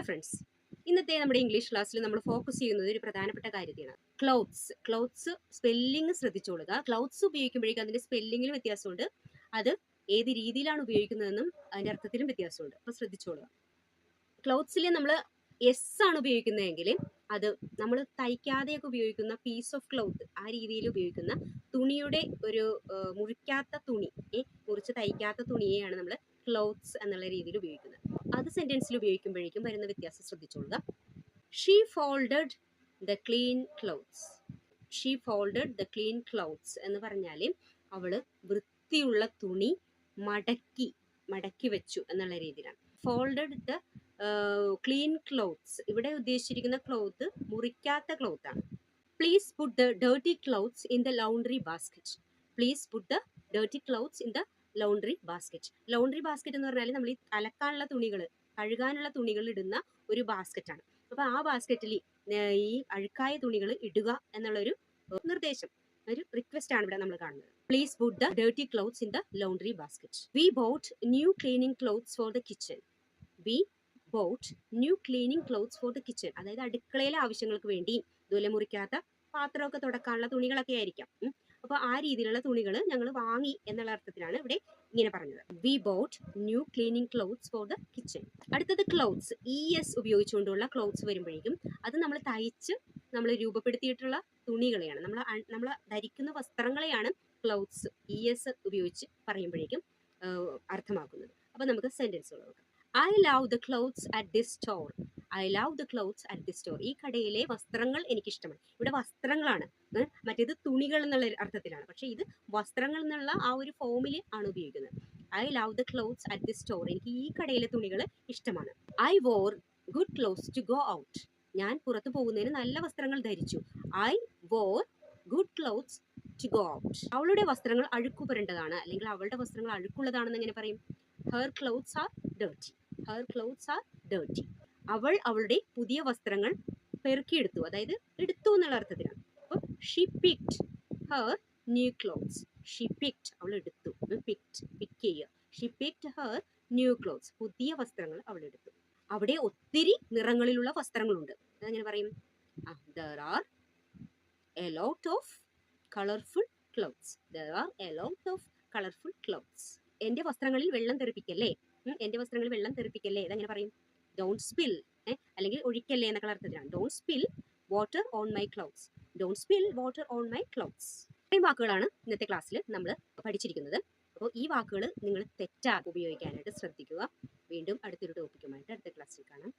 Hello friends ഇന്നത്തെ നമ്മുടെ English ക്ലാസ്സിൽ നമ്മൾ ഫോക്കസ് ചെയ്യുന്നത് ഒരു പ്രധാനപ്പെട്ട കാര്യത്തെയാണ്. ക്ലൗത്ത്സ് ക്ലൗത്ത്സ് സ്പെല്ലിംഗ് ശ്രദ്ധിച്ചോളുക. ക്ലൗത്ത്സ് ഉപയോഗിക്കുമ്പോഴേക്കും അതിന്റെ സ്പെല്ലിങ്ങിൽ വ്യത്യാസമുണ്ട്. അത് ഏത് രീതിയിലാണ് ഉപയോഗിക്കുന്നതെന്നും അതിന്റെ അർത്ഥത്തിലും വ്യത്യാസമുണ്ട്. അപ്പോൾ ശ്രദ്ധിച്ചോളുക. ക്ലൗത്ത്സിൽ നമ്മൾ എസ് ആണ് ഉപയോഗിക്കുന്നതെങ്കിൽ അത് നമ്മൾ തയ്ക്കാതെയൊക്കെ ഉപയോഗിക്കുന്ന പീസ് ഓഫ് ക്ലൗത്ത് ആ രീതിയിൽ ഉപയോഗിക്കുന്ന തുണിയുടെ ഒരു മുറിക്കാത്ത തുണി മുറിച്ച് തയ്ക്കാത്ത തുണിയെയാണ് നമ്മൾ ക്ലോത്ത്സ് എന്നുള്ള രീതിയിൽ ഉപയോഗിക്കുന്നത്. അത് സെന്റൻസിൽ ഉപയോഗിക്കുമ്പോഴേക്കും വരുന്ന വ്യത്യാസം ശ്രദ്ധിച്ചോളുക. She folded the clean clothes she folded the clean clothes എന്ന് പറഞ്ഞാൽ അവൾ വൃത്തിയുള്ള തുണി മടക്കി മടക്കി വെച്ചു എന്നുള്ള രീതിയിലാണ്. ഫോൾഡഡ് ദ ക്ലീൻ ക്ലോത്ത്സ് ഇവിടെ ഉദ്ദേശിച്ചിരിക്കുന്ന ക്ലോത്ത് മുറിക്കാത്ത ക്ലോത്ത് ആണ്. Please put the dirty clothes in the laundry basket please put the dirty clothes in the laundry basket laundry basket എന്ന് പറഞ്ഞാൽ നമ്മൾ ഈ അലക്കാനുള്ള തുണികൾ കഴുകാനുള്ള തുണികൾ ഇടുന്ന ഒരു ബാസ്ക്കറ്റാണ് അപ്പോൾ അപ്പൊ ആ ബാസ്ക്കറ്റിൽ ഈ അഴുക്കായ തുണികൾ ഇടുക എന്നുള്ളൊരു നിർദ്ദേശം ഒരു റിക്വസ്റ്റ് ആണ് ഇവിടെ നമ്മൾ കാണുന്നത്. Please put the dirty clothes in the laundry basket we bought new cleaning clothes for the kitchen we bought new cleaning clothes for the kitchen അതായത് അടുക്കളയിലെ ആവശ്യങ്ങൾക്ക് വേണ്ടി ദുലമുറിക്കാത്ത മുറിക്കാത്ത പാത്രമൊക്കെ തുടക്കാനുള്ള തുണികളൊക്കെ ആയിരിക്കാം. ഉം. അപ്പൊ ആ രീതിയിലുള്ള തുണികൾ ഞങ്ങൾ വാങ്ങി എന്നുള്ള അർത്ഥത്തിലാണ് ഇവിടെ ഇങ്ങനെ പറഞ്ഞത്. We bought new cleaning clothes for the kitchen അടുത്തത് ക്ലോത്ത്സ് ഇ എസ് ഉപയോഗിച്ചുകൊണ്ടുള്ള ക്ലോത്ത്സ് വരുമ്പോഴേക്കും അത് നമ്മൾ തയ്ച്ച് നമ്മൾ രൂപപ്പെടുത്തിയിട്ടുള്ള തുണികളെയാണ്. നമ്മൾ നമ്മൾ ധരിക്കുന്ന വസ്ത്രങ്ങളെയാണ് ക്ലോത്ത്സ് ഇ എസ് ഉപയോഗിച്ച് പറയുമ്പോഴേക്കും അർത്ഥമാക്കുന്നത്. അപ്പൊ നമുക്ക് സെന്റൻസുകൾ നോക്കാം. I love the clothes at this store I love the clothes at the store ഈ കടയിലെ വസ്ത്രങ്ങൾ എനിക്ക് ഇഷ്ടമാണ് ഇവിടെ വസ്ത്രങ്ങളാണ്. മറ്റേത് തുണികൾ എന്നുള്ള അർത്ഥത്തിലാണ്. പക്ഷെ ഇത് വസ്ത്രങ്ങൾ എന്നുള്ള ആ ഒരു ഫോമിൽ ആണ് ഉപയോഗിക്കുന്നത്. I love the clothes at the store എനിക്ക് ഈ കടയിലെ തുണികൾ ഇഷ്ടമാണ്. I wore good clothes to go out ഞാൻ പുറത്തു പോകുന്നതിന് നല്ല വസ്ത്രങ്ങൾ ധരിച്ചു. I wore good clothes to go out അവളുടെ വസ്ത്രങ്ങൾ അഴുക്കു പുരണ്ടതാണ് അല്ലെങ്കിൽ അവളുടെ വസ്ത്രങ്ങൾ അഴുക്കുള്ളതാണെന്ന് എങ്ങനെ പറയും? Her clothes are dirty her clothes are dirty അവൾ അവളുടെ പുതിയ വസ്ത്രങ്ങൾ പെറുക്കിയെടുത്തു. അതായത് എടുത്തു എന്നുള്ള അർത്ഥത്തിലാണ്. അപ്പോൾ she picked her new clothes she picked അവൾ എടുത്തു. പിക്ഡ് പിക്ക് ചെയ്യുക. She picked her new clothes പുതിയ വസ്ത്രങ്ങൾ അവൾ എടുത്തു. അവിടെ ഒത്തിരി നിറങ്ങളിലുള്ള വസ്ത്രങ്ങളുണ്ട്. അതെങ്ങനെ പറയും? There are a lot of colourful clothes there are a lot of colourful clothes എന്റെ വസ്ത്രങ്ങളിൽ വെള്ളം തെറിപ്പിക്കല്ലേ? എന്റെ വസ്ത്രങ്ങളിൽ വെള്ളം തെറിപ്പിക്കല്ലേ? ഇതെങ്ങനെ പറയും? ഡോണ്ട് സ്പിൽ അല്ലെങ്കിൽ ഒഴിക്കല്ലേ എന്നൊക്കെ അർത്ഥത്തിലാണ് don't spill water on my clothes don't spill water on my clothes ഇത്രയും വാക്കുകളാണ് ഇന്നത്തെ ക്ലാസ്സിൽ നമ്മൾ പഠിച്ചിരിക്കുന്നത്. അപ്പോൾ ഈ വാക്കുകൾ നിങ്ങൾ തെറ്റാ ഉപയോഗിക്കാനായിട്ട് ശ്രദ്ധിക്കുക. വീണ്ടും അടുത്തൊരു ടോപ്പിക്കുമായിട്ട് അടുത്ത ക്ലാസ്സിൽ കാണാം.